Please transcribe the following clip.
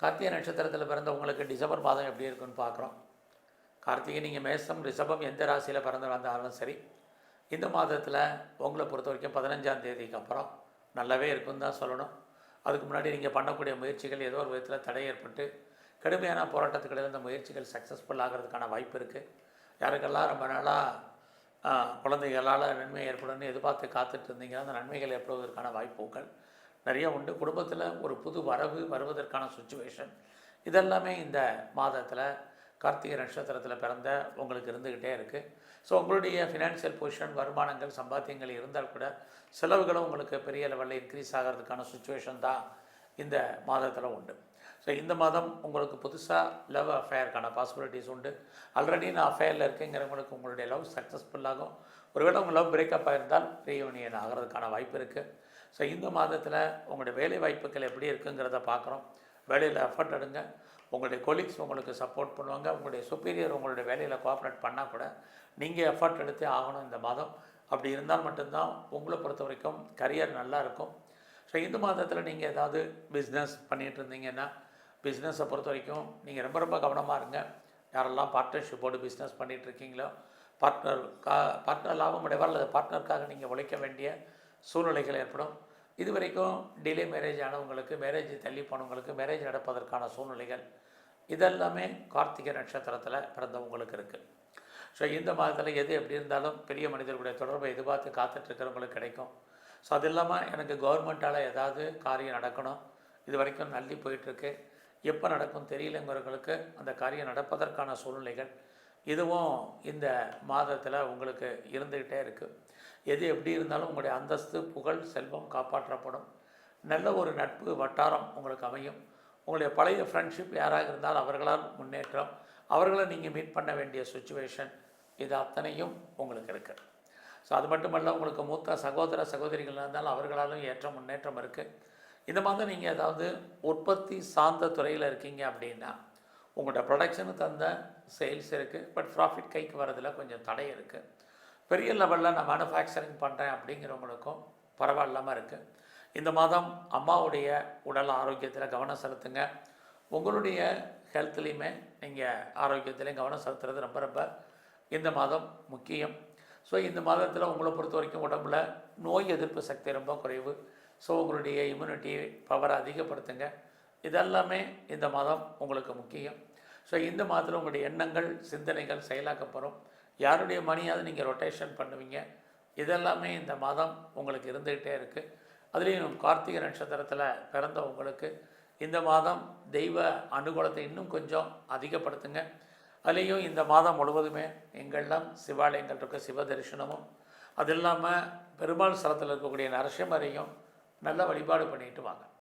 கார்த்திகை நட்சத்திரத்தில் பிறந்தவங்களுக்கு டிசம்பர் மாதம் எப்படி இருக்குன்னு பார்க்குறோம். கார்த்திகை நீங்கள் மேசம் ரிஷபம் எந்த ராசியில் பிறந்து வந்தாலும் சரி இந்த மாதத்தில் உங்களை பொறுத்த வரைக்கும் பதினஞ்சாம் தேதிக்கு அப்புறம் நல்லாவே இருக்குன்னு தான் சொல்லணும். அதுக்கு முன்னாடி நீங்கள் பண்ணக்கூடிய முயற்சிகள் ஏதோ ஒரு விதத்தில் தடை ஏற்பட்டு கடுமையான போராட்டத்துக்கு இந்த முயற்சிகள் சக்ஸஸ்ஃபுல் ஆகிறதுக்கான வாய்ப்பு இருக்குது யாருக்கெல்லாம் ரொம்ப நாளாக குழந்தைகளால் நன்மை ஏற்படும்னு எதிர்பார்த்து காத்துட்டு இருந்தீங்கன்னா அந்த நன்மைகள் ஏற்படுவதற்கான வாய்ப்புகள் நிறைய உண்டு. குடும்பத்தில் ஒரு புது வரவு வருவதற்கான சுச்சுவேஷன் இதெல்லாமே இந்த மாதத்தில் கார்த்திகை நட்சத்திரத்தில் பிறந்த உங்களுக்கு இருந்துக்கிட்டே இருக்குது ஸோ உங்களுடைய ஃபினான்ஷியல் பொசிஷன் வருமானங்கள் சம்பாத்தியங்கள் இருந்தால் கூட செலவுகளும் உங்களுக்கு பெரிய லெவலில் இன்க்ரீஸ் ஆகிறதுக்கான சுச்சுவேஷன் தான். இந்த மாதத்தில் உண்டு. ஸோ இந்த மாதம் உங்களுக்கு புதுசாக லவ் அஃபேருக்கான பாசிபிலிட்டிஸ் உண்டு. ஆல்ரெடி நான் அஃபேரில் இருக்கேங்கிறவங்களுக்கு உங்களுடைய லவ் சக்ஸஸ்ஃபுல்லாகும் ஒருவேளை உங்கள் லவ் பிரேக்கப் ஆயிருந்தால் ரீயூனியன் ஆகிறதுக்கான வாய்ப்பு இருக்குது ஸோ இந்த மாதத்தில் உங்களுடைய வேலை வாய்ப்புகள் எப்படி இருக்குங்கிறத பார்க்குறோம். வேலையில் எஃபர்ட் எடுங்க. உங்களுடைய கொலீக்ஸ் உங்களுக்கு சப்போர்ட் பண்ணுவாங்க. உங்களுடைய சுப்பீரியர் உங்களுடைய வேலையில் கோஆப்ரேட் பண்ணால் கூட நீங்கள் எஃபர்ட் எடுத்தே ஆகணும் இந்த மாதம். அப்படி இருந்தால் மட்டும்தான் உங்களை பொறுத்த வரைக்கும் கரியர் நல்லா இருக்கும். ஸோ இந்து மாதத்தில் நீங்கள் ஏதாவது பிஸ்னஸ் பண்ணிகிட்டு இருந்தீங்கன்னா பிஸ்னஸை பொறுத்த வரைக்கும் நீங்கள் ரொம்ப ரொம்ப கவனமாக இருங்க. யாரெல்லாம் பார்ட்னர்ஷிப்போடு பிஸ்னஸ் பண்ணிகிட்ருக்கீங்களோ பார்ட்னர் கா பார்ட்னர் லாபம் அடைவார் அல்லது பார்ட்னருக்காக நீங்கள் உழைக்க வேண்டிய சூழ்நிலைகள் ஏற்படும். இது வரைக்கும் டிலே மேரேஜ் ஆனவங்களுக்கு மேரேஜ் தள்ளி போனவங்களுக்கு மேரேஜ் நடப்பதற்கான சூழ்நிலைகள் இதெல்லாமே கார்த்திகை நட்சத்திரத்தில் பிறந்தவங்களுக்கு இருக்குது ஸோ இந்த மாதத்தில் எது எப்படி இருந்தாலும் பெரிய மனிதர்களுடைய தொடர்பை எதிர்பார்த்து காத்துட்ருக்கிறவங்களுக்கு கிடைக்கும். ஸோ அது இல்லாமல் எனக்கு கவர்மெண்ட்டால் ஏதாவது காரியம் நடக்கணும். இது வரைக்கும் நல்லி போயிட்டுருக்கு. எப்போ நடக்கும் தெரியலங்கிறவங்களுக்கு அந்த காரியம் நடப்பதற்கான சூழ்நிலைகள் இதுவும் இந்த மாதத்தில் உங்களுக்கு இருந்துக்கிட்டே இருக்குது எது எப்படி இருந்தாலும் உங்களுடைய அந்தஸ்து புகழ் செல்வம் காப்பாற்றப்படும். நல்ல ஒரு நட்பு வட்டாரம் உங்களுக்கு அமையும். உங்களுடைய பழைய ஃப்ரெண்ட்ஷிப் யாராக இருந்தால் அவர்களால் முன்னேற்றம் அவர்களை நீங்கள் மீட் பண்ண வேண்டிய சுச்சுவேஷன் இது அத்தனையும் உங்களுக்கு இருக்குது ஸோ அது மட்டுமல்ல உங்களுக்கு மூத்த சகோதர சகோதரிகள் இருந்தாலும் அவர்களாலும் ஏற்ற முன்னேற்றம் இருக்குது இந்த மாதிரி நீங்கள் ஏதாவது உற்பத்தி சார்ந்த துறையில் இருக்கீங்க அப்படின்னா உங்கள்கிட்ட ப்ரொடக்ஷனு தந்த சேல்ஸ் இருக்குது பட் ப்ராஃபிட் கைக்கு வரதில் கொஞ்சம் தடை இருக்குது பெரிய லெவலில் நான் மேனுஃபேக்சரிங் பண்ணுறேன் அப்படிங்கிறவங்களுக்கும் பரவாயில்லாமல் இருக்குது இந்த மாதம் அம்மாவுடைய உடல் ஆரோக்கியத்தில் கவனம் செலுத்துங்க. உங்களுடைய ஹெல்த்லேயுமே நீங்கள் ஆரோக்கியத்திலையும் கவனம் செலுத்துறது ரொம்ப ரொம்ப இந்த மாதம் முக்கியம். ஸோ இந்த மாதத்தில் உங்களை பொறுத்த வரைக்கும் உடம்புல நோய் எதிர்ப்பு சக்தி ரொம்ப குறைவு. ஸோ உங்களுடைய இம்யூனிட்டி பவரை அதிகப்படுத்துங்க. இதெல்லாமே இந்த மாதம் உங்களுக்கு முக்கியம். ஸோ இந்த மாதத்தில் உங்களுடைய எண்ணங்கள் சிந்தனைகள் செயலாக்கப்படும் யாருடைய மணியாவது நீங்கள் ரொட்டேஷன் பண்ணுவீங்க. இதெல்லாமே இந்த மாதம் உங்களுக்கு இருந்துக்கிட்டே இருக்குது அதுலேயும் கார்த்திகை நட்சத்திரத்தில் பிறந்த உங்களுக்கு இந்த மாதம் தெய்வ அனுகூலத்தை இன்னும் கொஞ்சம் அதிகப்படுத்துங்க. அதுலேயும் இந்த மாதம் முழுவதுமே எங்கெல்லாம் சிவாலயங்கள் இருக்க சிவ தரிசனமும் அது இல்லாமல் பெருமாள் ஸ்தலத்தில் இருக்கக்கூடிய நரசிம்மரையும் நல்ல வழிபாடு பண்ணிட்டு வாங்க.